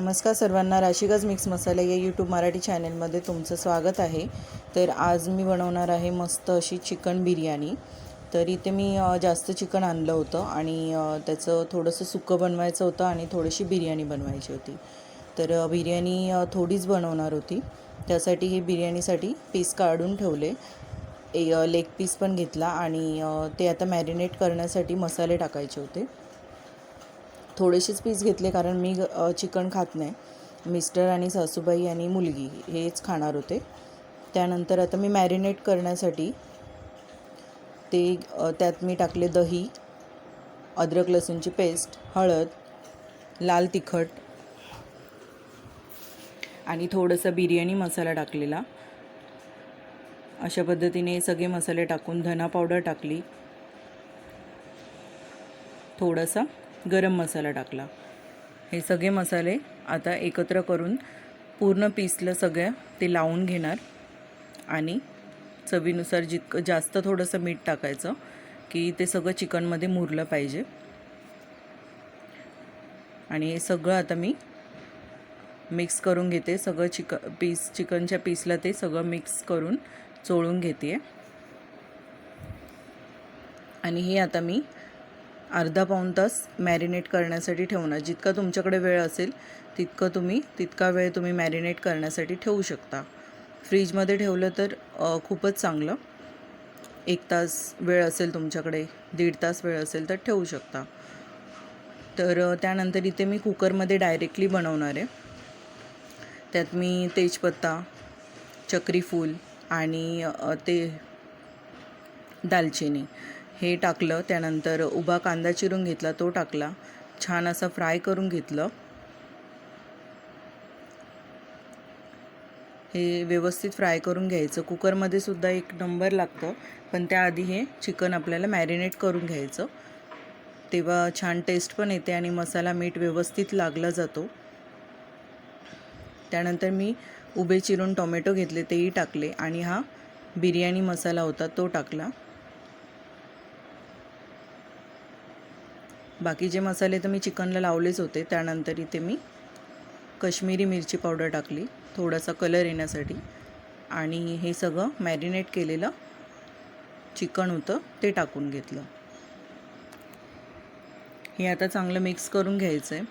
नमस्कार सर्वांना राशिगज मिक्स मसाले या यूट्यूब मराठी चॅनलमध्ये तुमचं स्वागत आहे. तर आज मी बनवणार आहे मस्त अशी चिकन बिर्याणी. तर इथे मी जास्त चिकन आणलं होतं आणि त्याचं थोडंसं सुकं बनवायचं होतं आणि थोडीशी बिर्याणी बनवायची होती. तर बिर्याणी थोडीच बनवणार होती. त्यासाठी हे बिर्याणीसाठी पीस काढून ठेवले. ए लेग पीस पण घेतला आणि ते आता मॅरिनेट करण्यासाठी मसाले टाकायचे होते. थोडेसेच पीस घेतले कारण मी चिकन खात नाही. मिस्टर आणि सासूबाई आणि मुलगी हेच खाणार होते. त्यानंतर आता मी मॅरिनेट करण्यासाठी ते त्यात मी टाकले दही अद्रक लसूणची पेस्ट हळद लाल तिखट आणि थोडंसं बिर्याणी मसाला टाकलेला. अशा पद्धतीने सगळे मसाले टाकून धना पावडर टाकली. थोडंसं गरम मसाला टाकला. हे सगळे मसाले आता एकत्र करून पूर्ण पीसला सगळ्या ते लावून घेणार. आणि चवीनुसार जितकं जास्त थोडंसं मीठ टाकायचं की ते सगळं चिकनमध्ये मुरलं पाहिजे. आणि हे सगळं आता मी मिक्स करून घेते. सगळं चिक पीस चिकनच्या पीसला ते सगळं मिक्स करून चोळून घेते आणि हे आता मी अर्धा पाऊण तास मॅरिनेट करण्यासाठी ठेवणार. जितका तुमच्याकडे वेळ असेल तितकं तुम्ही तितका वेळ तुम्ही मॅरिनेट करण्यासाठी ठेवू शकता. फ्रीजमध्ये ठेवलं तर खूपच चांगलं. एक तास वेळ असेल तुमच्याकडे दीड तास वेळ असेल तर ठेवू शकता. तर त्यानंतर इथे मी कुकरमध्ये डायरेक्टली बनवणार आहे. त्यात मी तेजपत्ता चक्रीफूल आणि ते दालचिनी. हे टाकलं त्यानंतर उभा कांदा चिरून घेतला तो टाकला. छान असा फ्राय करून घेतलं. हे व्यवस्थित फ्राय करून घ्यायचं. कुकरमध्ये सुद्धा एक नंबर लागतं पण त्याआधी हे चिकन आपल्याला मॅरिनेट करून घ्यायचं. तेव्हा छान टेस्ट पण येते आणि मसाला मीठ व्यवस्थित लागला जातो. त्यानंतर मी उभे चिरून टोमॅटो घेतले तेही टाकले आणि हा बिर्याणी मसाला होता तो टाकला. बाकीचे मसाले तर मी चिकनला लावलेच होते त्यानंतर इथे मी कश्मीरी मिरची पावडर टाकली थोडासा कलर येण्यासाठी. आणि हे सगळं मॅरिनेट केलेलं चिकन होतं ते टाकून घेतलं. हे आता चांगलं मिक्स करून घ्यायचं आहे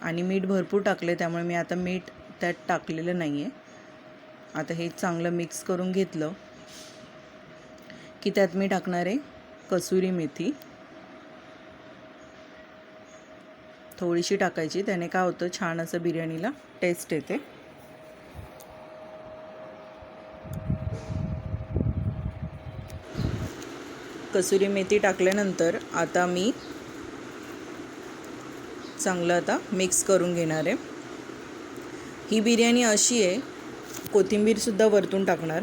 आणि मीठ भरपूर टाकले त्यामुळे मी आता मीठ त्यात टाकलेलं नाही आहे आता हे चांगलं मिक्स करून घेतलं. की त्यात मी टाकणार आहे कसुरी मेथी. थोडीशी टाकायची. त्याने काय होतं छान असं बिर्याणीला टेस्ट येते. कसुरी मेथी टाकल्यानंतर आता मी चांगलं आता मिक्स करून घेणार आहे. ही बिर्याणी अशी आहे कोथिंबीरसुद्धा वरतून टाकणार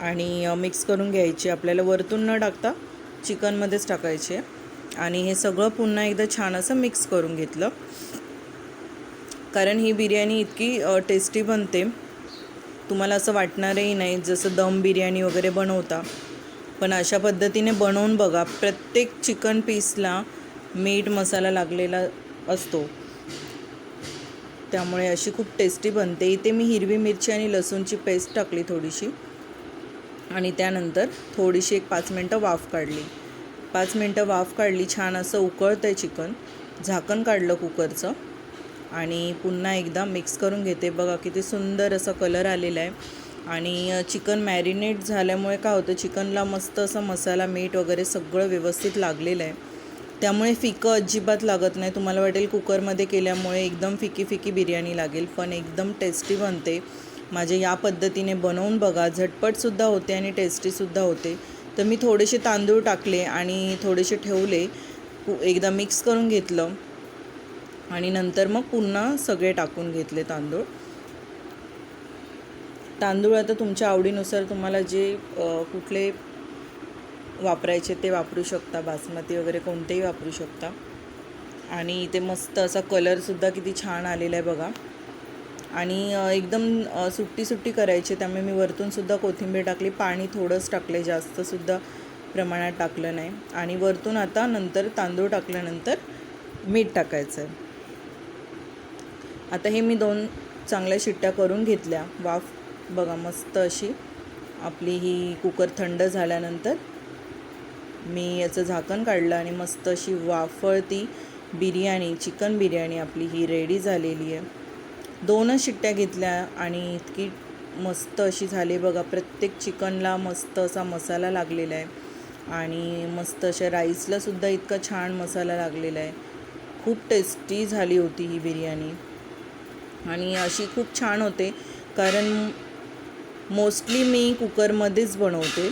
आणि मिक्स करून घ्यायची. आपल्याला वरतून न टाकता चिकनमध्येच टाकायची. आहे आणि हे सगळं पुन्हा एकदा छान असं मिक्स करून घेतलं. कारण ही बिर्याणी इतकी टेस्टी बनते. तुम्हाला असं वाटणारही नाही जसं दम बिर्याणी वगैरे बनवता. पण अशा पद्धतीने बनवून बघा प्रत्येक चिकन पीसला मीठ मसाला लागलेला असतो. त्यामुळे अशी खूप टेस्टी बनते. इथे मी हिरवी मिरची आणि लसूणची पेस्ट टाकली थोडीशी. आणि त्यानंतर थोडीशी एक पाच मिनटं वाफ काढली. पाच मिनटं वाफ काढली छान असं उकळतं आहे चिकन. झाकण काढलं कुकरचं. आणि पुन्हा एकदा मिक्स करून घेते. बघा किती सुंदर असा कलर आलेला आहे. आणि चिकन मॅरिनेट झाल्यामुळे काय होतं चिकनला मस्त असं मसाला मीठ वगैरे सगळं व्यवस्थित लागलेलं आहे. त्यामुळे फिकं अजिबात लागत नाही. तुम्हाला वाटेल कुकरमध्ये केल्यामुळे एकदम फिकी फिकी बिर्याणी लागेल पण एकदम टेस्टी बनते. माझे या पद्धतीने बनवून बघा. झटपटसुद्धा होते आणि टेस्टीसुद्धा होते. तर मी थोडेसे तांदूळ टाकले आणि थोडेसे ठेवले एकदा मिक्स करून घेतलं. आणि नंतर मग पुन्हा सगळे टाकून घेतले तांदूळ. तांदूळ आता तुमच्या आवडीनुसार तुम्हाला जे कुठले वापरायचे ते वापरू शकता. बासमती वगैरे कोणतेही वापरू शकता. आणि इथे मस्त असा कलरसुद्धा किती छान आलेला आहे बघा. आणि एकदम सुट्टी सुट्टी करायची. त्यामुळे मी वरतूनसुद्धा कोथिंबीर टाकली. पाणी थोडंच टाकले जास्तसुद्धा प्रमाणात टाकलं नाही. आणि वरतून आता नंतर तांदूळ टाकल्यानंतर मीठ टाकायचं आहे आता हे मी दोन चांगल्या शिट्ट्या करून घेतल्या. वाफ बघा मस्त अशी. आपली ही कुकर थंड झाल्यानंतर मी याचं झाकण काढलं आणि मस्त अशी वाफळती बिर्याणी चिकन बिर्याणी आपली ही रेडी झालेली आहे. दोनच शिट्ट्या घेतल्या आणि इतकी मस्त अशी झाली. बघा प्रत्येक चिकनला मस्त असा मसाला लागलेला आहे. आणि मस्त अशा राईसला सुद्धा इतका छान मसाला लागलेला आहे. खूप टेस्टी झाली होती ही बिर्याणी. आणि अशी खूप छान होते कारण मोस्टली मी कुकरमध्येच बनवते.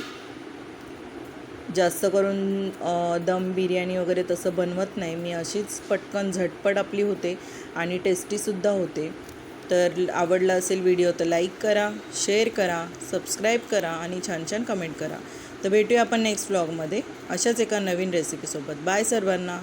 जास्त करून दम बिर्याणी वगैरे तसं बनवत नाही. मी अशीच पटकन झटपट आपली होते आणि टेस्टीसुद्धा होते. तर आवडला असेल व्हिडिओ तर लाईक करा शेअर करा सबस्क्राईब करा आणि छान छान कमेंट करा. तर भेटूया आपण नेक्स्ट व्लॉगमध्ये अशाच एका नवीन रेसिपीसोबत बाय सर्वांना.